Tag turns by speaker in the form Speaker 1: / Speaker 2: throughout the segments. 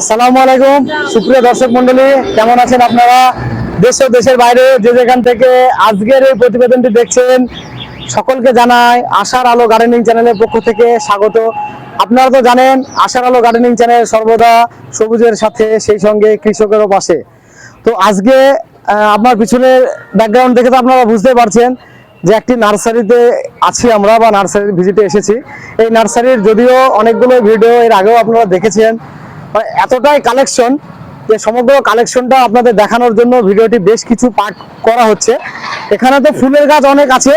Speaker 1: আসসালামু আলাইকুম। সুপ্রিয় দর্শক মন্ডলী কেমন আছেন আপনারা? দেশ ও দেশের বাইরে যে যেখান থেকে আজকের এই প্রতিবেদনটি দেখছেন, সকলকে জানাই আশার আলো গার্ডেনিং চ্যানেলের পক্ষ থেকে স্বাগত। আপনারা তো জানেন, আশার আলো গার্ডেনিং চ্যানেল সর্বদা সবুজের সাথে, সেই সঙ্গে কৃষকেরও পাশে। তো আজকে আপনার পিছনের ব্যাকগ্রাউন্ড দেখে তো আপনারা বুঝতে পারছেন যে একটি নার্সারিতে আছি আমরা বা নার্সারির ভিজিটে এসেছি। এই নার্সারির যদিও অনেকগুলো ভিডিও এর আগেও আপনারা দেখেছেন। এতটাই কালেকশন যে সমগ্র কালেকশনটা আপনাদের দেখানোর জন্য ভিডিওটি বেশ কিছু পার্ট করা হচ্ছে। এখানে তো ফুলের গাছ অনেক আছে।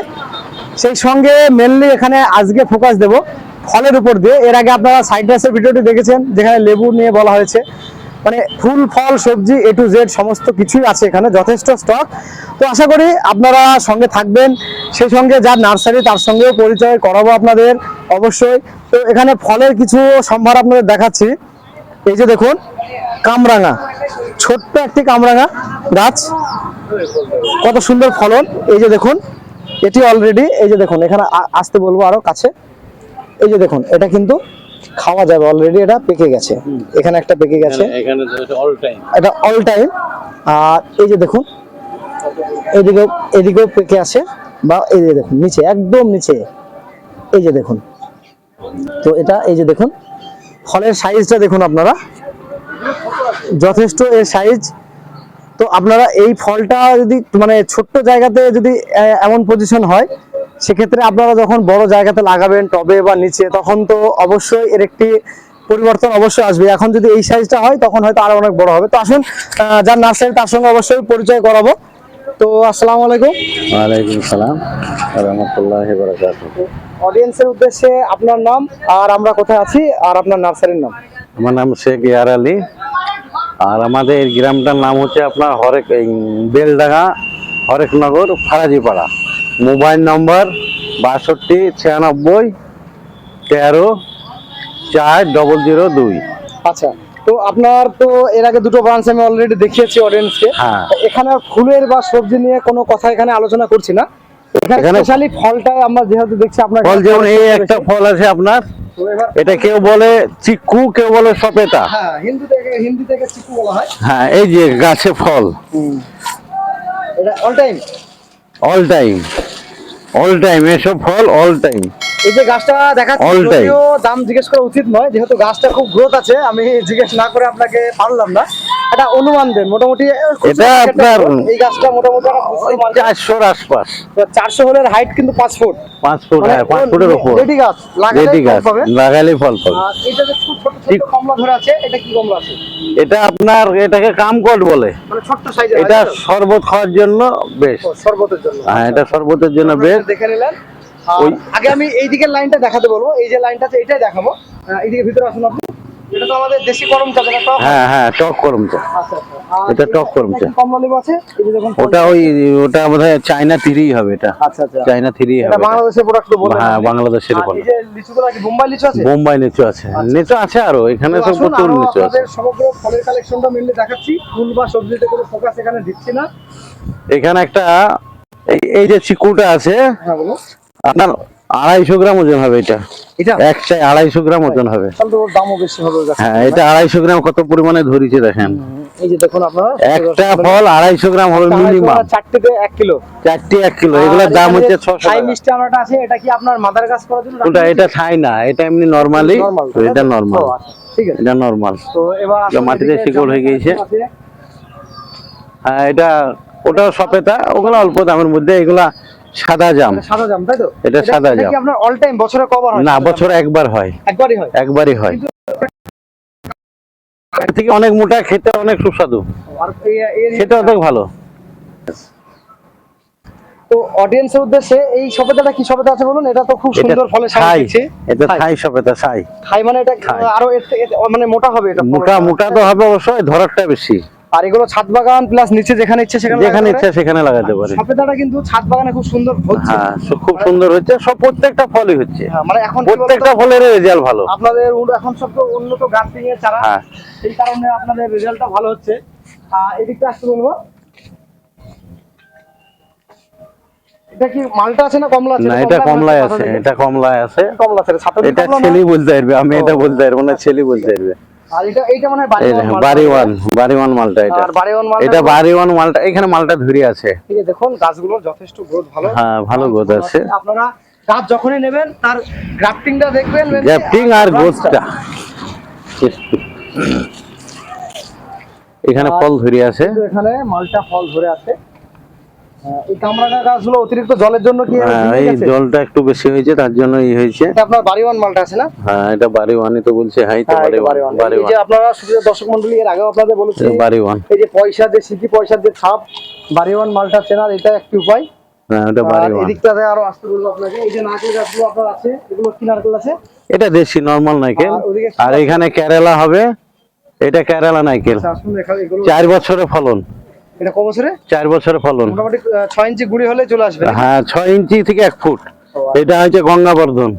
Speaker 1: সেই সঙ্গে মেনলি এখানে আজকে ফোকাস দেব ফলের উপর দিয়ে। এর আগে আপনারা সাইট্রাসের ভিডিওটি দেখেছেন, যেখানে লেবু নিয়ে বলা হয়েছে। মানে ফুল, ফল, সবজি এ টু জেড সমস্ত কিছুই আছে এখানে, যথেষ্ট স্টক তো আশা করি আপনারা সঙ্গে থাকবেন। সেই সঙ্গে যার নার্সারি তার সঙ্গেও পরিচয় করাবো আপনাদের অবশ্যই। তো এখানে ফলের কিছু সম্ভার আপনাদের দেখাচ্ছি। এই যে দেখুন কামরাঙা ছোট্ট একটি কামরাঙা গাছ। কত সুন্দর ফলন। এই যে দেখুন এটি অলরেডি এই যে দেখুন এখানে আসতে বলব আরও কাছে। এই যে দেখুন এটা কিন্তু খাওয়া যাবে অলরেডি এটা পেকে গেছে। এখানে একটা পেকে গেছে।
Speaker 2: এখানে অল টাইম
Speaker 1: এটা অল টাইম আর এই যে দেখুন এদিকেও এদিকেও পেকে আছে। বা এই যে দেখুন নিচে একদম নিচে। এই যে দেখুন। তো এটা এই যে দেখুন ফলের সাইজটা দেখুন আপনারা। যথেষ্ট এর সাইজ। তো আপনারা এই ফলটা যদি মানে ছোট্ট জায়গাতে যদি এমন পজিশন হয়, সেক্ষেত্রে আপনারা যখন বড় জায়গাতে লাগাবেন টবে বা নিচে, তখন তো অবশ্যই এর একটি পরিবর্তন অবশ্যই আসবে। এখন যদি এই সাইজটা হয়, তখন হয়তো আরও অনেক বড় হবে। তো আসুন যার নার্সারি তার সঙ্গে অবশ্যই পরিচয় করাবো। তো আসসালামু আলাইকুম।
Speaker 2: ওয়ালাইকুম সালাম রহমতুল্লাহ বারাকাত
Speaker 1: অডিয়েন্সের উদ্দেশ্যে আপনার নাম আর আমরা কোথায় আছি আর আপনার নার্সারির নাম?
Speaker 2: আমার নাম শেখ ইয়ার আলী। আর আমাদের এই গ্রামটার নাম হচ্ছে আপনার হরেক বেলডাঙ্গা হরেকনগর ফারাজিপাড়া। মোবাইল নম্বর বাষট্টি ছিয়ানব্বই তেরো চার ডবল জিরো দুই।
Speaker 1: আচ্ছা। তো আপনার তো এর আগে দুটো ব্রাঞ্চ আমি অলরেডি দেখিয়েছি অডিয়েন্সকে
Speaker 2: হ্যাঁ।
Speaker 1: এখানে ফুলের বা সবজি নিয়ে কোনো কথা এখানে আলোচনা করছি না। এখানে স্পেশালি ফলটাই আমরা যেহেতু দেখছি আপনার
Speaker 2: ফল যেমন এই একটা ফল আছে আপনার এটা কেউ বলে চিক্কু কেউ বলে সপেতা
Speaker 1: হ্যাঁ হিন্দি থেকে হিন্দি থেকে চিকু বলা হয়।
Speaker 2: হ্যাঁ এই যে গাছে ফল।
Speaker 1: এটা all time
Speaker 2: all time all time এসব ফল অল টাইম
Speaker 1: এই যে গাছটা যদিও দাম জিজ্ঞেস করা উচিত নয় যেহেতু গাছটা খুব গ্রোথ আছে আমি জিজ্ঞেস না করে আপনাকে পারলাম না। এটা অনুমান দেন মোটামুটি
Speaker 2: এটা আপনার
Speaker 1: এই গাছটা মোটামুটি
Speaker 2: চারশোর আশপাশ।
Speaker 1: চারশো হলের হাইট কিন্তু পাঁচ ফুট।
Speaker 2: পাঁচ ফুট হ্যাঁ পাঁচ ফুটের ওপর
Speaker 1: রেডি গাছ লাগালে ফল পাবে।
Speaker 2: লাগালে ফল পাবে।
Speaker 1: এটা যে ছোট ছোট কমলা ধরে আছে এটা কি কমলা আছে?
Speaker 2: এটা আপনার এটাকে কামকট বলে।
Speaker 1: মানে ছোট্ট সাইজের
Speaker 2: এটা শরবত খাওয়ার জন্য বেশ
Speaker 1: শরবতের জন্য।
Speaker 2: হ্যাঁ এটা শরবতের জন্য বেশ
Speaker 1: দেখে নিলেন।
Speaker 2: ওই-
Speaker 1: আগে আমি এই দিকের লাইনটা দেখাতে বলব। এই যে লাইনটা আছে এটাই দেখাবো। এইদিকে ভিতরে আসুন আপনি। এটা তো আমাদের দেশি করম চা যেটা টক?
Speaker 2: হ্যাঁ হ্যাঁ টক করম চা।
Speaker 1: আচ্ছা আচ্ছা।
Speaker 2: এটা টক করম চা।
Speaker 1: কমলা লেবু আছে এই যে দেখুন
Speaker 2: ওটা ওই ওটা বোধহয় থ্রি হবে এটা।
Speaker 1: আচ্ছা আচ্ছা।
Speaker 2: চাইনা থ্রি হবে এটা।
Speaker 1: বাংলাদেশের প্রোডাক্ট তো বললেন
Speaker 2: হ্যাঁ বাংলাদেশের
Speaker 1: আর এই যে লিচুগুলো কি বোম্বাই লিচু আছে?
Speaker 2: বোম্বাই লিচু আছে। লিচু আছে আরও এখানে সব প্রচুর লিচু আছে।
Speaker 1: সমগ্র ফলের কালেকশনটা দেখাচ্ছি। ফুল বা সবজিতে কোনো ফোকাস এখানে দিচ্ছি না।
Speaker 2: এখানে একটা এই- এই যে চিকুটা আছে
Speaker 1: হ্যাঁ বলো
Speaker 2: আপনার আড়াইশো গ্রাম ওজন হবে এটা।
Speaker 1: এটা?
Speaker 2: একটাই আড়াইশো গ্রাম ওজন হবে।
Speaker 1: দামও বেশি
Speaker 2: হ্যাঁ এটা আড়াইশো গ্রাম কত পরিমাণে ধরেছে দেখেন।
Speaker 1: এই যে দেখুন আপনারা।
Speaker 2: একটা ফল আড়াইশো গ্রাম হবে মিনিমাম
Speaker 1: চারটেতে এক কিলো।
Speaker 2: চারটি এক কিলো এগুলোর দাম হচ্ছে ছশো
Speaker 1: হাই মিষ্টি আমরাটা আছে এটা কি আপনার মাদার গাছ করার জন্য?
Speaker 2: ওটা এটা ছাই না এটা এমনি নর্মালি এটা নর্মাল
Speaker 1: আচ্ছা, ঠিক আছে।
Speaker 2: এটা নর্মাল
Speaker 1: তো এবার
Speaker 2: মাটিতে শিকড় হয়ে গিয়েছে। হ্যাঁ এটা ওটাও সপেতা ওগুলো অল্প দামের মধ্যে এগুলা সাদা জাম।
Speaker 1: সাদা জাম তাই তো?
Speaker 2: এটা সাদা জাম।
Speaker 1: আপনার অল টাইম বছরে কবার হয়
Speaker 2: না বছরে একবার হয়।
Speaker 1: একবারই হয়?
Speaker 2: একবারই হয়। থেকে অনেক মোটা খেতে অনেক সুস্বাদু। খেতে অনেক ভালো।
Speaker 1: তো অডিয়েন্সের উদ্দেশ্যে এই সবেদাটা কি সবেদা আছে বলুন? এটা তো খুব সুন্দর ফলে
Speaker 2: ছাই। এটা ছাই। সপেতা ছাই।
Speaker 1: খাই মানে এটা
Speaker 2: ছাই।
Speaker 1: আরও মানে মোটা হবে এটা
Speaker 2: মোটা মোটা তো হবে অবশ্যই ধরারটা বেশি।
Speaker 1: আর এগুলো ছাদ বাগান প্লাস নিচে যেখানে ইচ্ছে সেখানে
Speaker 2: যেখানে ইচ্ছা সেখানে লাগাতে পারে।
Speaker 1: কিন্তু ছাদ বাগানে খুব সুন্দর হচ্ছে।
Speaker 2: হ্যাঁ খুব সুন্দর হচ্ছে। সব প্রত্যেকটা ফলই হচ্ছে।
Speaker 1: হ্যাঁ, মানে এখন
Speaker 2: প্রত্যেকটা ফলের রেজাল্ট ভালো।
Speaker 1: আপনাদের এখন সব তো উন্নত এর চারা।
Speaker 2: হ্যাঁ।
Speaker 1: সেই কারণে আপনাদের রেজাল্টটা ভালো হচ্ছে। এদিকটা আসতে বলব। এটা কি মালটা আছে না কমলা আছে?
Speaker 2: না এটা কমলায় আছে এটা কমলায় আছে।
Speaker 1: কমলা আছে ছাতলি
Speaker 2: এটা ছেলে বলতে পারবে। আমি এটা। বলতে পারব না ছেলে বলতে পারবে।
Speaker 1: আর এটা এইটা মানে
Speaker 2: মালটা এটা।
Speaker 1: আর
Speaker 2: এটা মালটা এখানে মালটা ধরে আছে।
Speaker 1: দেখুন গাছগুলোর যথেষ্ট গ্রোথ ভালো।
Speaker 2: হ্যাঁ ভালো গোদ আছে।
Speaker 1: আপনারা গাছ যখনই নেবেন তার গ্রাফটিংটা দেখবেন
Speaker 2: গ্যাপটিং আর গোদটা এখানে ফল ধরে আছে।
Speaker 1: এখানে মালটা ফল ধরে আছে। এই কামরাঙা গাছগুলো অতিরিক্ত জলের জন্য কি
Speaker 2: এই জলটা একটু বেশি হয়েছে তার জন্য এই হয়েছে।
Speaker 1: এটা আপনার বাড়ি মালটা আছে না?
Speaker 2: হ্যাঁ এটা বাড়ি তো বলছে হাই তো
Speaker 1: হ্যাঁ,
Speaker 2: বাড়ি
Speaker 1: এটা বাড়ি
Speaker 2: ওয়ান।
Speaker 1: ওয়ান
Speaker 2: বাড়ি
Speaker 1: এই যে আপনারা দর্শক মন্ডলী এর আগেও আপনাদের বলেছি
Speaker 2: এটা
Speaker 1: এই যে পয়সা যে সিটি পয়সার যে ছাপ বাড়ি মালটা চেনার এটা একটি উপায়।
Speaker 2: হ্যাঁ এটা
Speaker 1: আর এদিকটাতে আরও আসতে বলব আপনাকে এই যে নারকেল গাছগুলো আপনার আছে এগুলো কি নারকেল আছে?
Speaker 2: এটা দেশি নর্মাল নাইকেল
Speaker 1: আর
Speaker 2: এখানে কেরালা হবে এটা কেরালা নাইকেল
Speaker 1: আচ্ছা,
Speaker 2: চার বছরের ফলন।
Speaker 1: এটা ক বছরে?
Speaker 2: চার বছরের ফলন।
Speaker 1: মোটামুটি ছয় ইঞ্চি গুড়ি হলে চলে আসবে
Speaker 2: হ্যাঁ ছয় ইঞ্চি থেকে এক ফুট।
Speaker 1: আচ্ছা।
Speaker 2: এটা হচ্ছে গঙ্গাবর্ধন।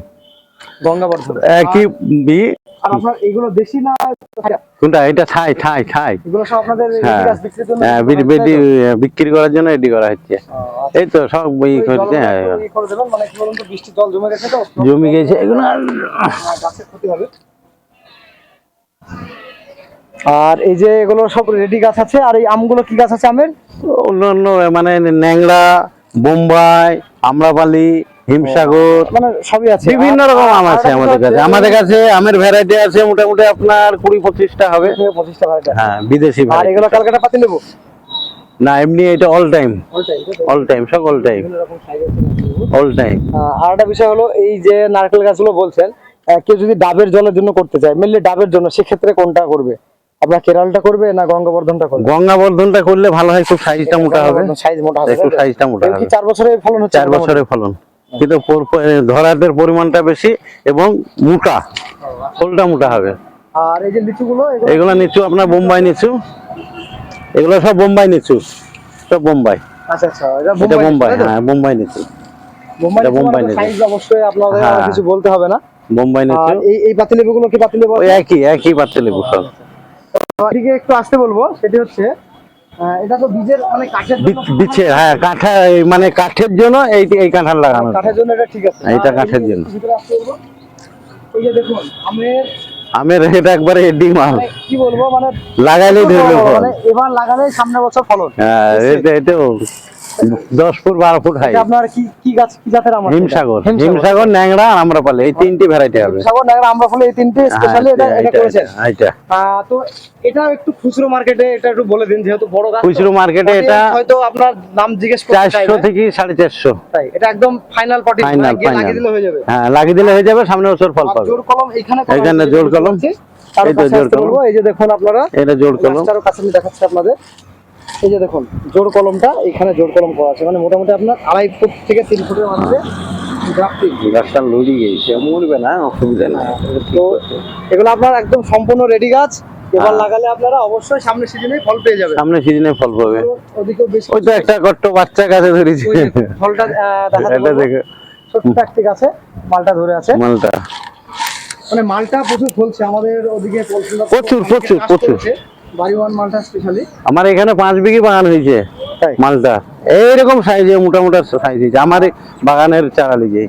Speaker 1: গঙ্গাবর্ধন।
Speaker 2: একই বি
Speaker 1: আর আপনার এগুলো দেশি না
Speaker 2: কোনটা? এটা ছাই ছাই ছাই।
Speaker 1: এগুলো সব আপনাদের গাছ বিক্রির জন্য?
Speaker 2: হ্যাঁ বিক্রি- করার জন্য এডি করা হচ্ছে।
Speaker 1: আচ্ছা।
Speaker 2: এই তো সব ই
Speaker 1: ওই
Speaker 2: হ্যাঁ,
Speaker 1: মানে কি বলুন তো, বৃষ্টির জল জমে গেছে তো,
Speaker 2: জমি গেছে এগুলো
Speaker 1: গাছের ক্ষতি হবে। আর এই যে এগুলো সব রেডি গাছ আছে আর এই আমগুলো কি গাছ আছে আমের?
Speaker 2: অন্য অন্য মানে ন্যাংরা বোম্বাই আমরাপালি হিমসাগর
Speaker 1: মানে সবই আছে।
Speaker 2: বিভিন্ন রকম আম আছে আমাদের কাছে। আমাদের কাছে আমের ভ্যারাইটি আছে মোটামুটি আপনার কুড়ি পঁচিশটা হবে।
Speaker 1: পঁচিশটা
Speaker 2: হ্যাঁ বিদেশি
Speaker 1: আর এগুলো কালকাটা পাতি নেব?
Speaker 2: না এমনি এটা অল টাইম। অল টাইম সব অল টাইম। অল টাইম
Speaker 1: আর একটা বিষয় হলো এই যে নারকেল গাছগুলো বলছেন কেউ যদি ডাবের জলের জন্য করতে চায় মেনলি ডাবের জন্য সেক্ষেত্রে কোনটা করবে? আপনার কেরালটা করবে না গঙ্গাবর্ধনটা করবে?
Speaker 2: গঙ্গাবর্ধনটা করলে ভালো হয় খুব সাইজটা মোটা হবে।
Speaker 1: সাইজ মোটা হবে
Speaker 2: একটু সাইজটা মোটা হবে।
Speaker 1: চার বছরে ফলন হচ্ছে
Speaker 2: চার বছরের ফলন। কিন্তু ধরাদের পরিমাণটা বেশি এবং মোটা। ফলটা মোটা হবে।
Speaker 1: আর এই যে লিচুগুলো এগুলো?
Speaker 2: এগুলো নিচু আপনার বোম্বাই নিচু। এগুলো সব বোম্বাই নিচু। সব বোম্বাই।
Speaker 1: আচ্ছা আচ্ছা এটা
Speaker 2: এটা বোম্বাই হ্যাঁ বোম্বাই নিচু।
Speaker 1: বোম্বাই
Speaker 2: এটা
Speaker 1: লিচু
Speaker 2: বোম্বাই লিচু।
Speaker 1: সাইজ অবশ্যই আপনাদের। কিছু বলতে হবে না।
Speaker 2: বোম্বাই নিচু।
Speaker 1: এই এই পাতিলেবুগুলো কি পাতিলেবু
Speaker 2: একই একই বাচ্চা লেবু সব।
Speaker 1: এদিকে একটু আসতে বলব সেটি হচ্ছে এটা তো বীজের মানে কাঠের জন্য
Speaker 2: হ্যাঁ কাঠা মানে কাঠের জন্য এই এই কাঁঠাল লাগানো।
Speaker 1: কাঠের জন্য এটা ঠিক আছে।
Speaker 2: হ্যাঁ, এটা কাঠের জন্য।
Speaker 1: একটু ভিতরে আসতে বলব। এই যে দেখুন আমের
Speaker 2: আমের এটা একবারে এডি মাল।
Speaker 1: মানে কি বলব মানে
Speaker 2: লাগাইলেই ধরবে
Speaker 1: মানে এবার লাগালে সামনে বছর ফলন।
Speaker 2: হ্যাঁ এটা এটাও দশ ফুট বারো ফুট হাই
Speaker 1: আপনার কি কি গাছ কি জাতের
Speaker 2: হিমসাগর।
Speaker 1: হিমসাগর।
Speaker 2: হিমসাগর ন্যাংরা আর আমরা পালে এই তিনটি ভ্যারাইটি হবে।
Speaker 1: হিমসাগর আমরা এই তিনটে স্পেশালি এটা এটা করেছেন
Speaker 2: এটা-
Speaker 1: তো এটা একটু খুচরো মার্কেটে এটা একটু বলে দিন যেহেতু বড় গাছ
Speaker 2: খুচরো মার্কেটে এটা
Speaker 1: হয়তো আপনার নাম জিজ্ঞেস করতে
Speaker 2: চারশো
Speaker 1: চাইবে।
Speaker 2: থেকে সাড়ে চারশো।
Speaker 1: তাই এটা একদম ফাইনাল পটি গিয়ে
Speaker 2: ফাইনাল
Speaker 1: লাগিয়ে দিলে হয়ে যাবে।
Speaker 2: হ্যাঁ লাগিয়ে দিলে হয়ে যাবে সামনে বছর ফল পাবে।
Speaker 1: জোর কলম এখানে
Speaker 2: এখানে জোর কলম। এই তো জোর কলম।
Speaker 1: এই যে দেখুন আপনারা।
Speaker 2: এটা জোর কলম।
Speaker 1: কাছে আমি দেখাচ্ছি আপনাদের। এই যে দেখুন জোর কলমটা এখানে জোর কলম করা আছে। মানে মোটামুটি আপনার আড়াই ফুট থেকে তিন ফুটের মধ্যে
Speaker 2: গাছটা লড়ি গেছে মরবে না অসুবিধা না
Speaker 1: তো এগুলো আপনার একদম সম্পূর্ণ রেডি গাছ। এবার
Speaker 2: হ্যাঁ।
Speaker 1: লাগালে আপনারা অবশ্যই সামনের সিজনে ফল পেয়ে যাবেন।
Speaker 2: সামনে সিজনে ফল পাবে। ওই তো একটা কট্ট বাচ্চা গাছে ধরেছে।
Speaker 1: ফলটা বলব।
Speaker 2: দেখে।
Speaker 1: ছোট্ট একটি গাছে মালটা ধরে আছে।
Speaker 2: মালটা।
Speaker 1: মানে মালটা প্রচুর ফলছে আমাদের ওদিকে
Speaker 2: প্রচুর, প্রচুর, প্রচুর।
Speaker 1: মালটা স্পেশালি
Speaker 2: আমার এখানে পাঁচ বিঘি বাগান হয়েছে মালটা। এইরকম সাইজে মোটা মোটা সাইজ হয়েছে। আমার বাগানের চারা
Speaker 1: গেছে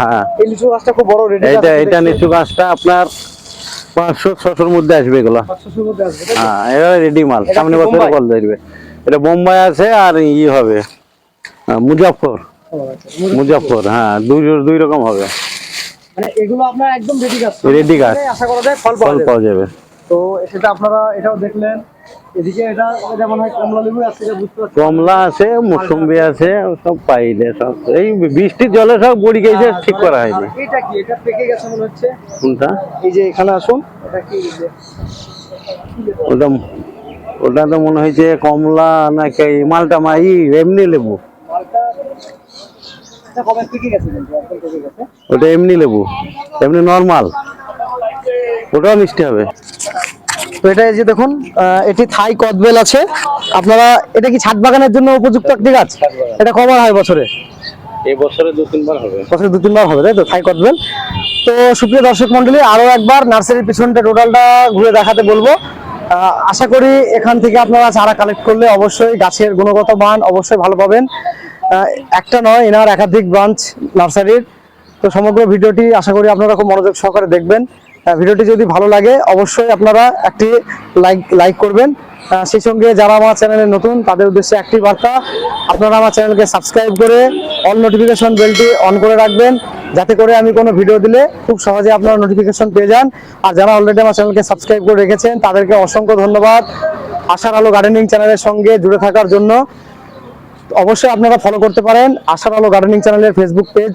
Speaker 2: হ্যাঁ।
Speaker 1: এই লিচু গাছটা খুব বড় রেডি
Speaker 2: এটা এটা নিচু গাছটা আপনার পাঁচশো ছশোর মধ্যে আসবে এগুলো? হ্যাঁ এটা রেডি মাল। সামনে বছর
Speaker 1: বোম্বাই?
Speaker 2: ফল ধরবে। এটা বোম্বাই আছে আর ই হবে। আহ, মুজাফর
Speaker 1: আচ্ছা।
Speaker 2: মুজাফর হ্যাঁ দুই দুই রকম হবে।
Speaker 1: মানে এগুলো আপনার একদম রেডি গাছ।
Speaker 2: Ready গাছ।
Speaker 1: আশা করা যায় ফল পাওয়া যাবে। তো সেটা আপনারা এটাও দেখলেন। এদিকে এটা এটা মনে হয় কমলা লেবু আছে এটা বুঝতে পারছি
Speaker 2: কমলা আছে মৌসুম্বি আছে সব পাইলে সব। এই বৃষ্টির জলে সব গড়ি গেছে ঠিক করা হয়নি।
Speaker 1: এটা কি? এটা পেকে গেছে মনে হচ্ছে।
Speaker 2: কোনটা?
Speaker 1: এই যে এখানে আসুন। এটা কি?
Speaker 2: ওটা ওটা তো মনে হয়েছে কমলা নাকি মালটা মা ই এমনি লেবু। ওটা এমনি লেবু এমনি নর্মাল। ওটাও মিষ্টি হবে।
Speaker 1: তো এটা এই যে দেখুন এটি থাই কদবেল আছে। আপনারা এটা কি ছাদ বাগানের জন্য উপযুক্ত একটি গাছ? এটা কবার হয় বছরে?
Speaker 2: এই বছরে দু তিনবার হবে।
Speaker 1: বছরে দু তিনবার হবে তাই তো? থাই কদবেল। তো সুপ্রিয় দর্শক মন্ডলী আরও একবার নার্সারির পিছনটা টোটালটা ঘুরে দেখাতে বলব। আশা করি এখান থেকে আপনারা চারা কালেক্ট করলে অবশ্যই গাছের গুণগত মান অবশ্যই ভালো পাবেন। একটা নয় এনার একাধিক ব্রাঞ্চ নার্সারির। তো সমগ্র ভিডিওটি আশা করি আপনারা খুব মনোযোগ সহকারে দেখবেন। ভিডিওটি যদি ভালো লাগে, অবশ্যই আপনারা একটি লাইক লাইক করবেন। সেই সঙ্গে যারা আমার চ্যানেলে নতুন, তাদের উদ্দেশ্যে একটি বার্তা, আপনারা আমার চ্যানেলকে সাবস্ক্রাইব করে অল নোটিফিকেশন বেলটি অন করে রাখবেন, যাতে করে আমি কোনো ভিডিও দিলে খুব সহজে আপনারা নোটিফিকেশন পেয়ে যান। আর যারা অলরেডি আমার চ্যানেলকে সাবস্ক্রাইব করে রেখেছেন, তাদেরকে অসংখ্য ধন্যবাদ। আশার আলো গার্ডেনিং চ্যানেলের সঙ্গে জুড়ে থাকার জন্য অবশ্যই আপনারা ফলো করতে পারেন। আশার আলো গার্ডেনিং চ্যানেলের ফেসবুক পেজ